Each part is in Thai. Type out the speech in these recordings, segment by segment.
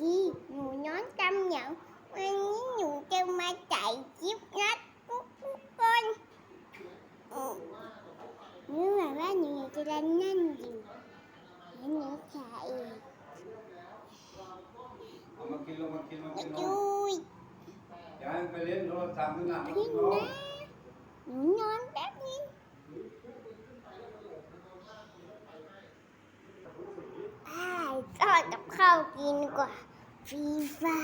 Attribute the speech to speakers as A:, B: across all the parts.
A: ดีหนูย้อนจำอย่างวันนี้หนูจะมาจ่ายจิ๊บนัดทุกทุกคนอืมนึกว่า กับข้าวกินกว่าฟีฟ้า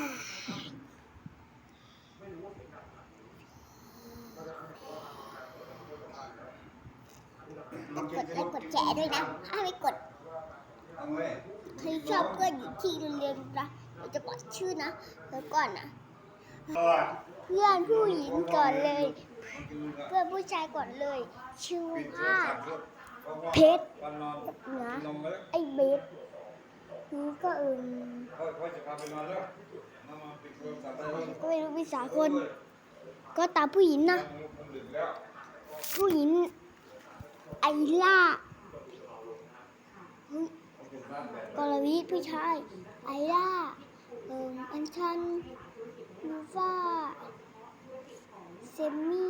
B: น้อง
A: ก
B: ก
A: ดไลค์กดแชร์ด้วยนะถ้าไม่กดใครชอบเพื่อนอยู่ที่เรียนนะเราจะกดชื่อนะแล้วก่อนนะ
B: เพื่
A: อนผู้หญิงก่อนเลย เพื่อนผู้ชายก่อนเลย ชื่อว่า
B: ศัพท์ด้วยพรา
A: เพชร
B: วันนอน
A: นะ
B: กินนมไปแล้ว
A: ไอ้เบส ก็เอิม
B: เขาเขาจะพาไปนอนแล้วมามาปิดโทรศัพท์ไปแล้ว
A: ก็ไม่รู้วิสาคน ก็ตามผู้หญิงนะ ผู้หญิง ไอล่าเฮ้ย
B: เอาปิดบ้านแบบ
A: กรวิผู้ชาย ไอล่าเอิมอัญชันลูฟ้า เซมี